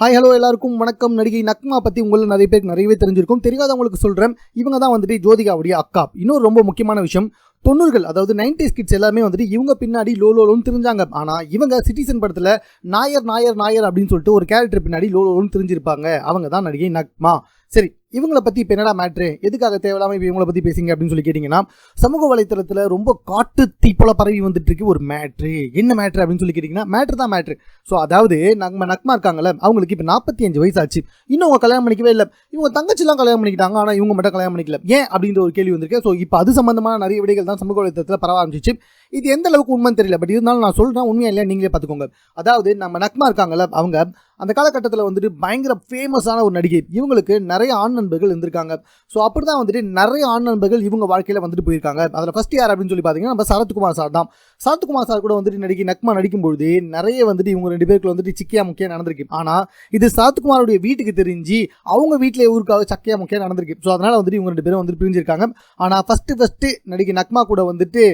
Hi hello எல்லாருக்கும் வணக்கம். நடிகை நக்மா பற்றி உங்களில் நிறைய பேருக்கு நிறையவே தெரிஞ்சிருக்கும். தெரியாதவங்களுக்கு சொல்கிறேன் இவங்க தான் வந்துட்டு ஜோதிகாவுடைய அக்கா. இன்னொரு ரொம்ப முக்கியமான விஷயம் தொண்ணூறுகள் அதாவது நைன்டிஸ் கிட்ஸ் எல்லாமே வந்துட்டு இவங்க பின்னாடி லோ லோலோன்னு தெரிஞ்சாங்க. ஆனால் இவங்க சிட்டிசன் படத்தில் நாயர் நாயர் நாயர் அப்படின்னு சொல்லிட்டு ஒரு கேரக்டர் பின்னாடி லோலோலோன்னு தெரிஞ்சிருப்பாங்க. அவங்க தான் நடிகை நக்மா. சரி இவங்களை பற்றி இப்போ என்னடா மேட்ரு எதுக்காக தேவையில்லாமல் இப்போ இவங்களை பற்றி பேசுங்க அப்படின்னு சொல்லி கேட்டிங்கன்னா சமூக வலைத்தளத்தில் ரொம்ப காட்டு தீப்போல பரவி வந்துட்டு இருக்கு ஒரு மேட்ரு என்ன மேட்ரு அப்படின்னு சொல்லி கேட்டிங்கன்னா மேட்ரு தான் மேட்ரு ஸோ அதாவது நம்ம நக்மா இருக்காங்கல்ல அவங்களுக்கு இப்போ நாற்பத்தி அஞ்சு வயசு ஆச்சு இன்னும் அவங்க கல்யாணம் பண்ணிக்கவே இல்லை. இவங்க தங்கச்சிலாம் கல்யாணம் பண்ணிக்கிட்டாங்க ஆனால் இவங்க மட்டும் கல்யாணம் பண்ணிக்கல. ஏன்? அப்படின்ற ஒரு கேள்வி வந்திருக்கு. ஸோ இப்போ அது சம்மந்தமான நிறைய விடைகள் தான் சமூக வலைத்தளத்தில் பரவ ஆரம்பிச்சிச்சு. இது எந்த அளவுக்கு உண்மைன்னு தெரியல பட் இருந்தாலும் நான் சொல்கிறேன் உண்மையாக இல்லையா நீங்களே பார்த்துக்கோங்க. அதாவது நம்ம நக்மா இருக்காங்கல்ல அவங்க அந்த காலகட்டத்தில் வந்துட்டு பயங்கர ஃபேமஸான ஒரு நடிகை. இவங்களுக்கு நிறைய ஆண் நண்பர்கள் இருந்திருக்காங்க. ஸோ அப்படி தான் வந்துட்டு நிறைய ஆண் நண்பர்கள் இவங்க வாழ்க்கையில் வந்துட்டு போயிருக்காங்க. அதில் ஃபஸ்ட் யார் அப்படின்னு சொல்லி பார்த்தீங்கன்னா நம்ம சரத்குமார் சார் தான். சாத்துக்குமார் சார் கூட வந்துட்டு நடிக்க நக்மா நடிக்கும்பொழுது நிறைய வந்துட்டு இவங்க ரெண்டு பேருக்கு வந்துட்டு சிக்கியா முக்கியம் நடந்திருக்கு. ஆனால் இது சாத்துக்குமாருடைய வீட்டுக்கு தெரிஞ்சு அவங்க வீட்டில் ஊருக்காக சக்கையா முக்கியம் நடந்திருக்கு. ஸோ அதனால் வந்துட்டு இவங்க ரெண்டு பேரும் வந்துட்டு பிரிஞ்சிருக்காங்க. ஆனால் ஃபஸ்ட்டு ஃபஸ்ட்டு நடிகை நக்மா கூட வந்துட்டு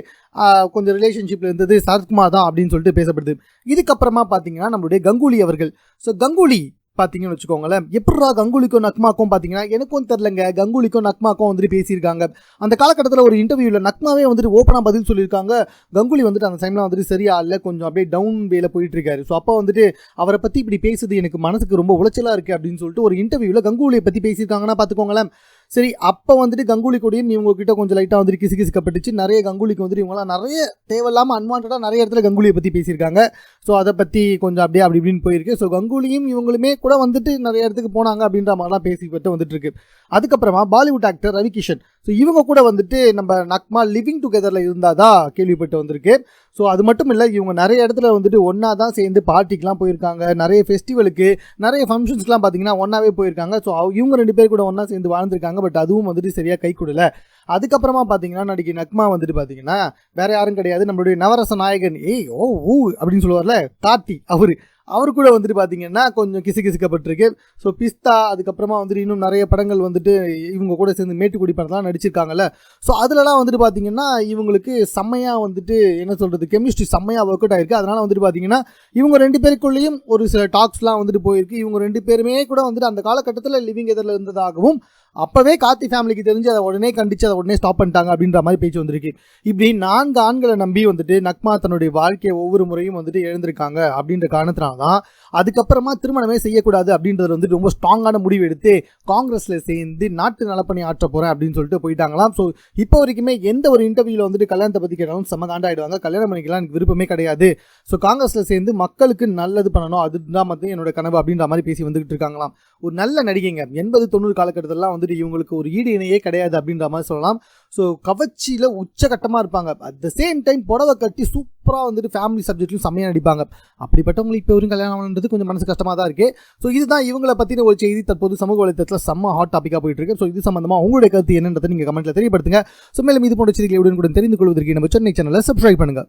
கொஞ்சம் ரிலேஷன்ஷிப்பில் இருந்தது சரத்குமார் தான் அப்படின்னு சொல்லிட்டு பேசப்படுது. இதுக்கப்புறமா பார்த்தீங்கன்னா நம்மளுடைய கங்குலி அவர்கள். ஸோ கங்குலி பார்த்தீங்கன்னு வச்சுக்கோங்களேன். எப்படா கங்குலிக்கும் நக்மாக்கும் பார்த்தீங்கன்னா எனக்கும் தெரிலங்க கங்குலிக்கும் நக்மாக்கும் வந்துட்டு பேசியிருக்காங்க. அந்த காலகட்டத்தில் ஒரு இன்டர்வியூவில் நக்மாவே வந்துட்டு ஓப்பனாக பதில் சொல்லியிருக்காங்க. கங்குலி வந்துட்டு அந்த டைமில் வந்துட்டு சரியா இல்லை கொஞ்சம் அப்படியே டவுன் வேல போயிட்டு இருக்காரு. ஸோ அப்போ வந்துட்டு அவரை பற்றி இப்படி பேசுது எனக்கு மனசுக்கு ரொம்ப உளைச்சலாக இருக்குது அப்படின்னு சொல்லிட்டு ஒரு இன்டர்வியூவில் கங்குலியை பற்றி பேசியிருக்காங்கன்னா பார்த்துக்கோங்களேன் சரி அப்போ வந்துட்டு கங்குலி கொடியும் இவங்க கிட்ட கொஞ்சம் லைட்டாக வந்துட்டு கிசு கிசுக்கப்பட்டுச்சு நிறைய கங்குலிக்கு வந்துட்டு இவங்களாம் நிறைய தேவையில்லாமல் அன்வான்டாக நிறைய இடத்துல கங்குலியை பற்றி பேசியிருக்காங்க. ஸோ அதை பற்றி கொஞ்சம் அப்படியே அப்படி இப்படின்னு போயிருக்கு. ஸோ கங்குலியும் இவங்களுமே கூட வந்துட்டு நிறைய இடத்துக்கு போனாங்க அப்படின்ற மாதிரிலாம் பேசிப்பட்டு வந்துட்டு இருக்கு. அதுக்கப்புறமா பாலிவுட் ஆக்டர் ரவிகிஷன். ஸோ இவங்க கூட வந்துட்டு நம்ம நக்மா லிவிங் டுகெதரில் இருந்தால் தான் கேள்விப்பட்டு வந்திருக்கு. ஸோ அது மட்டும் இல்லை இவங்க நிறைய இடத்துல வந்துட்டு ஒன்றா தான் சேர்ந்து பார்ட்டிக்கெலாம் போயிருக்காங்க. நிறைய ஃபெஸ்டிவலுக்கு நிறைய ஃபங்க்ஷன்ஸ்லாம் பார்த்தீங்கன்னா ஒன்றாவே போயிருக்காங்க. ஸோ இவங்க ரெண்டு பேர் கூட ஒன்றா சேர்ந்து வாழ்ந்துருக்காங்க. பட் அதுவும் வந்துட்டு சரியாக கை கொடுல. அதுக்கப்புறமா பார்த்தீங்கன்னா நடிகை நக்மா வந்துட்டு பார்த்தீங்கன்னா வேற யாரும் கிடையாது. நம்மளுடைய நவரச நாயகன் ஏய் ஓ ஊ அப்படின்னு சொல்லுவார்ல கார்த்தி அவர். அவர் கூட வந்துட்டு பார்த்தீங்கன்னா கொஞ்சம் கிசு கிசுக்கப்பட்டிருக்கு. ஸோ பிஸ்தா அதுக்கப்புறமா வந்துட்டு இன்னும் நிறைய படங்கள் வந்துட்டு இவங்க கூட சேர்ந்து மேட்டுக்குடி படத்தெலாம் நடிச்சிருக்காங்கல்ல. ஸோ அதுலலாம் வந்துட்டு பார்த்தீங்கன்னா இவங்களுக்கு செம்மையாக வந்துட்டு என்ன சொல்கிறது கெமிஸ்ட்ரி செம்மையாக ஒர்க் அவுட் ஆயிருக்கு. அதனால் வந்துட்டு பார்த்தீங்கன்னா இவங்க ரெண்டு பேருக்குள்ளேயும் ஒரு சில டாக்ஸ்லாம் வந்துட்டு போயிருக்கு. இவங்க ரெண்டு பேருமே கூட வந்துட்டு அந்த காலகட்டத்தில் லிவிங் எதில் இருந்ததாகவும் அப்போவே கார்த்தி ஃபேமிலிக்கு தெரிஞ்சு அதை உடனே கண்டிச்சு அதை உடனே ஸ்டாப் பண்ணிட்டாங்க அப்படின்ற மாதிரி பேச்சு வந்திருக்கு. இப்படி நான்கு ஆண்களை நம்பி வந்துட்டு நக்மா தன்னுடைய வாழ்க்கையை ஒவ்வொரு முறையும் வந்துட்டு எழுந்திருக்காங்க அப்படின்ற காரணத்தினால தான் அதுக்கப்புறமா திருமணமே செய்யக்கூடாது அப்படின்றது வந்துட்டு ரொம்ப ஸ்ட்ராங்கான முடிவு எடுத்து காங்கிரஸில் சேர்ந்து நாட்டு நலப்பணி ஆற்ற போகிறேன் அப்படின்னு சொல்லிட்டு போயிட்டாங்களாம். ஸோ இப்போ வரைக்குமே எந்த ஒரு இன்டர்வியூவில் வந்துட்டு கல்யாணத்தை பற்றி கேட்டாலும் செம்ம காண்டாயிடுவாங்க கல்யாணம் பண்ணிக்கலாம் எனக்கு விருப்பமே கிடையாது. ஸோ காங்கிரஸில் சேர்ந்து மக்களுக்கு நல்லது பண்ணணும். அதுதான் வந்து என்னோட கனவு அப்படின்ற மாதிரி பேசி வந்துகிட்டு இருக்காங்களாம். ஒரு நல்ல நடிகைங்க. எண்பது தொண்ணூறு காலகட்டத்திலலாம் வந்துட்டு இவங்களுக்கு ஒரு ஈடு இணையே கிடையாது அப்படின்ற மாதிரி சொல்லலாம். ஸோ கவர்ச்சியில் உச்சகட்டமாக இருப்பாங்க. அட் த சேம் டைம் புடவை கட்டி சூப்பராக வந்துட்டு ஃபேமிலி சப்ஜெக்ட்லையும் செம்மையாக நடிப்பாங்க. அப்படிப்பட்டவங்களுக்கு இப்போ வரைக்கும் கல்யாணம் பண்ணுறது கொஞ்சம் மனசு கஷ்டமாக தான் இருக்குது ஸோ இதுதான் இவங்களை பற்றின ஒரு செய்தி. தற்போது சமூக வலைத்தளத்தில் செம்ம ஹாட் டாப்பிக்காக போயிட்டு இருக்கு. ஸோ இது சம்மந்தமாக உங்களுடைய கருத்து என்னன்றதை நீங்கள் கமெண்ட்டில் தெரியப்படுத்துங்க. ஸோ மேலும் இது போன்ற செய்திகளை உடனுக்குடன் தெரிந்து கொள்வதற்கு நம்ம சென்னை சேனலை சப்ஸ்கிரைப் பண்ணுங்கள்